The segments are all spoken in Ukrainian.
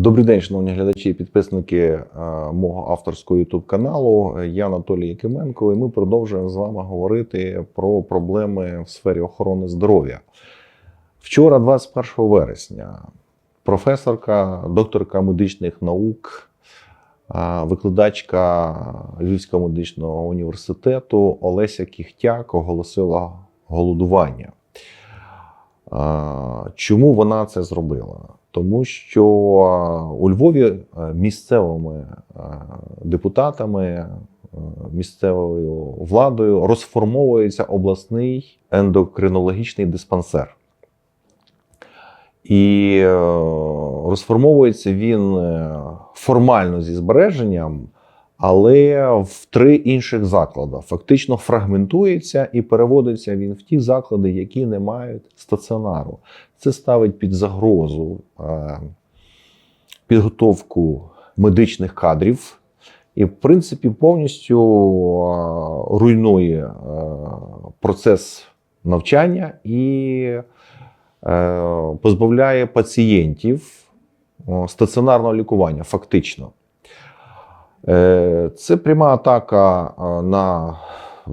Добрий день, шановні глядачі і підписники е, мого авторського youtube каналу. Я Анатолій Якименко, і ми продовжуємо з вами говорити про проблеми в сфері охорони здоров'я. Вчора, 21 вересня, професорка, докторка медичних наук, е, викладачка Львівського медичного університету Олеся Кіхтяк оголосила голодування. Чому вона це зробила? Тому що у Львові е, місцевими е, депутатами, е, місцевою владою розформовується обласний ендокринологічний диспансер. І е, розформовується він е, формально зі збереженням, але в три інших заклади. Фактично фрагментується і переводиться він в ті заклади, які не мають стаціонару. Це ставить під загрозу е, підготовку медичних кадрів. І, в принципі, повністю е, руйнує е, процес навчання і позбавляє пацієнтів стаціонарного лікування, фактично. Е, Це пряма атака на е,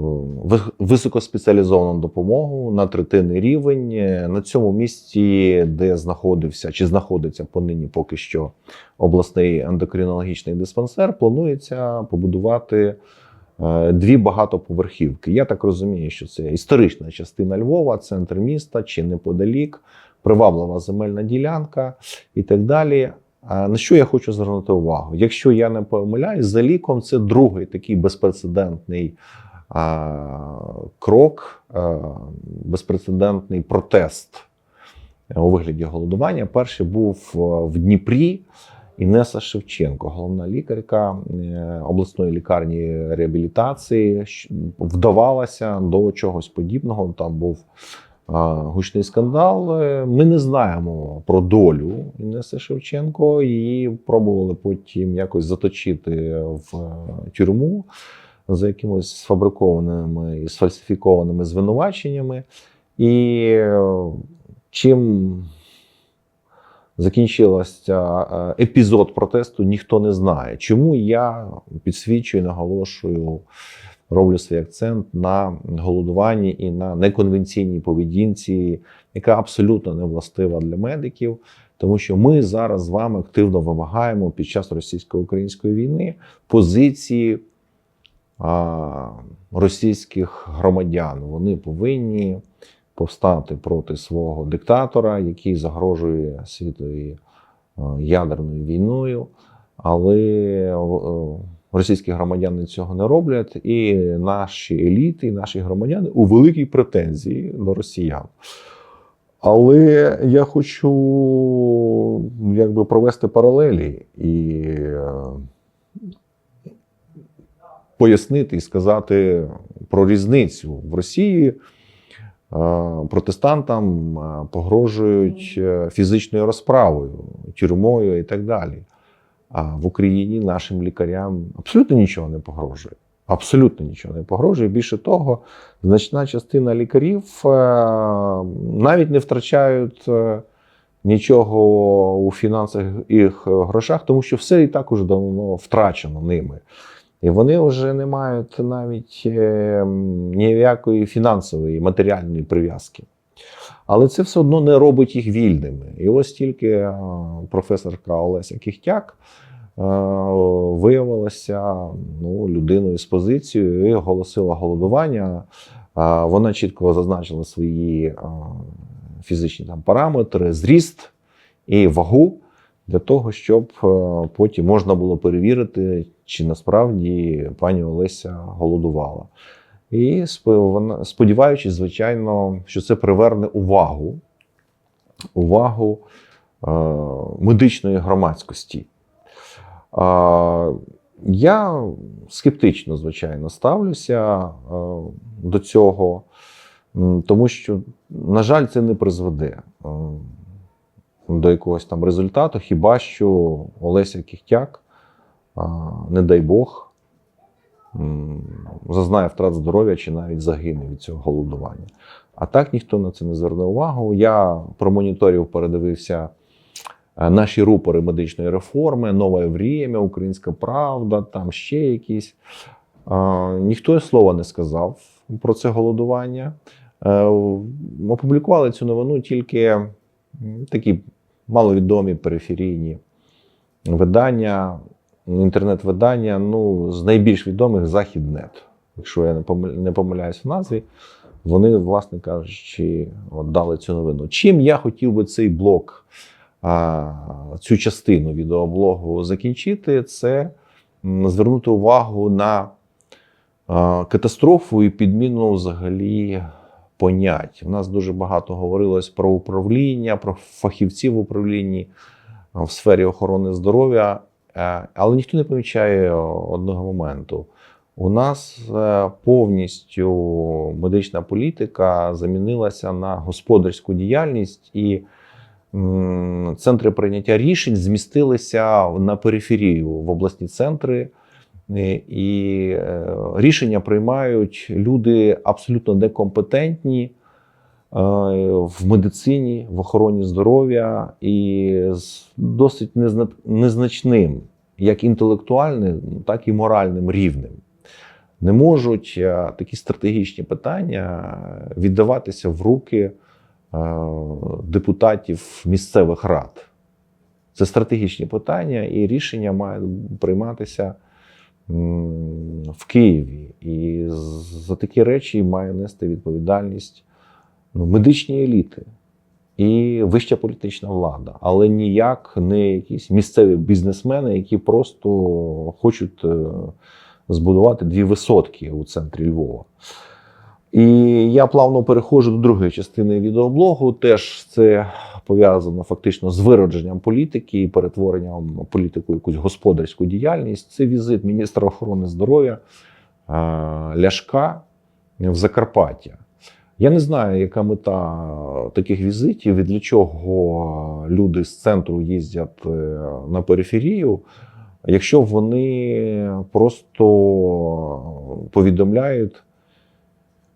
високоспеціалізовану допомогу на третинний рівень. Е, На цьому місці, де знаходився чи знаходиться понині поки що обласний ендокринологічний диспансер, планується побудувати дві багатоповерхівки. Я так розумію, що це історична частина Львова, центр міста чи неподалік, приваблива земельна ділянка і так далі. На що я хочу звернути увагу? Якщо я не помиляюсь, за ліком це другий такий безпрецедентний а, крок, а, безпрецедентний протест у вигляді голодування. Перший був в Дніпрі. Інеса Шевченко, головна лікарка е, обласної лікарні реабілітації, вдавалася до чогось подібного. Там був гучний скандал. Е, Ми не знаємо про долю Інеси Шевченко. Її пробували потім якось заточити в е, тюрму за якимось сфабрикованими і сфальсифікованими звинуваченнями. І е, чим закінчився е, епізод протесту, ніхто не знає. Чому я підсвічую, наголошую, роблю свій акцент на голодуванні і на неконвенційній поведінці, яка абсолютно не властива для медиків. Тому що ми зараз з вами активно вимагаємо під час російсько-української війни позиції а, російських громадян. Вони повинні повстати проти свого диктатора, який загрожує світові е, ядерною війною. Але російські громадяни цього не роблять, і наші еліти, і наші громадяни у великій претензії до росіян. Але я хочу якби провести паралелі і е, пояснити і сказати про різницю в Росії. Е, Протестантам е, погрожують фізичною розправою, тюрмою і так далі. А в Україні нашим лікарям абсолютно нічого не погрожує. Абсолютно нічого не погрожує. Більше того, значна частина лікарів е, навіть не втрачають е, нічого у фінансах і грошах, тому що все і так уже давно втрачено ними. І вони вже не мають навіть е, ніякої фінансової матеріальної прив'язки. Але це все одно не робить їх вільними. І ось тільки е, професорка Олеся Кіхтяк е, виявилася ну, людиною з позицією і оголосила голодування. Е, Вона чітко зазначила свої фізичні там параметри, зріст і вагу для того, щоб потім можна було перевірити, чи насправді пані Олеся голодувала. І сподіваючись, звичайно, що це приверне увагу, увагу е, медичної громадськості. Е, я скептично, звичайно, ставлюся е, до цього, тому що, на жаль, це не призведе е, до якогось там результату, хіба що Олеся Кіхтяк, е, не дай Бог, зазнає втрат здоров'я чи навіть загине від цього голодування. А так ніхто на це не зверне увагу. Я промоніторів передивився е, наші рупори медичної реформи, нове время, Українська Правда, там ще якісь. Ніхто слова не сказав про це голодування. Е, Опублікували цю новину тільки такі маловідомі периферійні видання, інтернет-видання. Ну, з найбільш відомих Західнет, якщо я не помил- помиляюсь в назві. Вони, власне кажучи, дали цю новину. Чим я хотів би цей блок, цю частину відеоблогу закінчити, це звернути увагу на катастрофу і підміну взагалі понять. У нас дуже багато говорилось про управління, про фахівців в управлінні в сфері охорони здоров'я, але ніхто не помічає одного моменту. У нас е, повністю медична політика замінилася на господарську діяльність, і центри прийняття рішень змістилися на периферію в обласні центри. Е, І е, рішення приймають люди абсолютно некомпетентні е, в медицині, в охороні здоров'я і з досить незначним як інтелектуальним, так і моральним рівнем. Не можуть е, такі стратегічні питання віддаватися в руки е, депутатів місцевих рад. Це стратегічні питання, і рішення мають прийматися в Києві. І за такі речі має нести відповідальність ну, медичні еліти і вища політична влада, але ніяк не якісь місцеві бізнесмени, які просто хочуть е, збудувати дві висотки у центрі Львова. І я плавно переходжу до другої частини відеоблогу. Теж це пов'язано фактично з виродженням політики і перетворенням політику якусь господарську діяльність. Це візит міністра охорони здоров'я е, Ляшка в Закарпаття. Я не знаю, яка мета таких візитів і для чого люди з центру їздять е, на периферію, якщо вони просто повідомляють,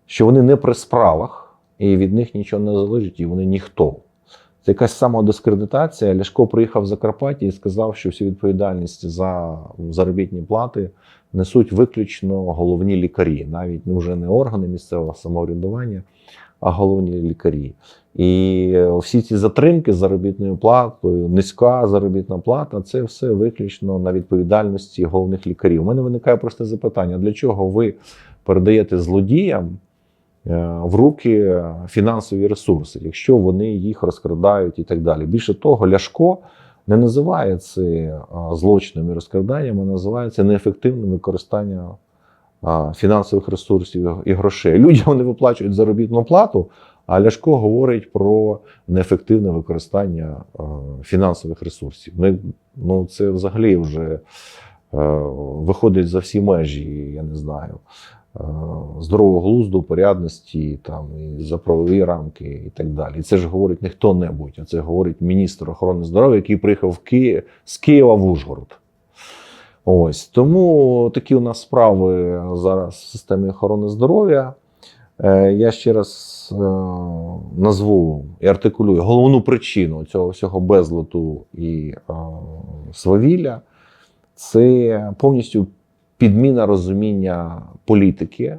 що вони не при справах, і від них нічого не залежить, і вони ніхто. Це якась самодискредитація. Ляшко приїхав в Закарпаття і сказав, що всю відповідальність за заробітні плати несуть виключно головні лікарі, навіть вже не органи місцевого самоврядування, а головні лікарі. І всі ці затримки з заробітною платою, низька заробітна плата це все виключно на відповідальності головних лікарів. У мене виникає просте запитання: для чого ви передаєте злодіям е, в руки фінансові ресурси, якщо вони їх розкрадають і так далі? Більше того, Ляшко не називає це е, злочином і розкраданням, а називає це неефективним використанням фінансових ресурсів і грошей. Людям не виплачують заробітну плату, а Ляшко говорить про неефективне використання фінансових ресурсів. Ну, це взагалі вже е, виходить за всі межі, я не знаю. Е, Здорового глузду, порядності, там і за правові рамки і так далі. І це ж говорить не хто-небудь, а це говорить міністр охорони здоров'я, який приїхав Ки... з Києва в Ужгород. Ось тому такі у нас справи зараз в системі охорони здоров'я. Е, Я ще раз е, назву і артикулюю головну причину цього всього безлоту і свавілля це повністю підміна розуміння політики,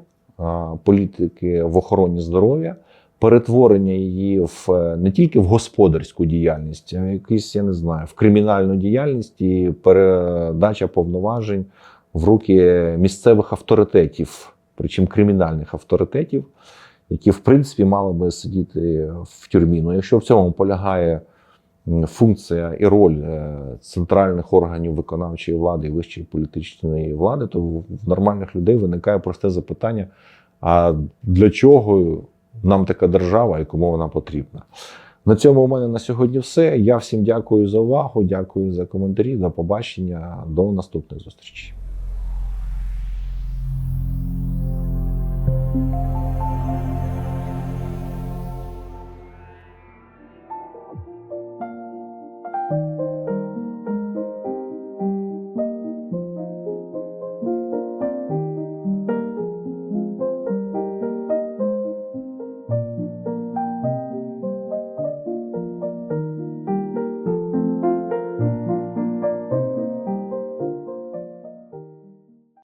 політики в охороні здоров'я, перетворення її в е, не тільки в господарську діяльність, а в якийсь, я не знаю, в кримінальну діяльність і передача повноважень в руки місцевих авторитетів, причому кримінальних авторитетів, які в принципі мали би сидіти в тюрмі. Ну, якщо в цьому полягає функція і роль е, центральних органів виконавчої влади і вищої політичної влади, то в нормальних людей виникає просте запитання: а для чого нам така держава і кому вона потрібна? На цьому у мене на сьогодні все. Я всім дякую за увагу, дякую за коментарі. До побачення, до наступних зустрічей.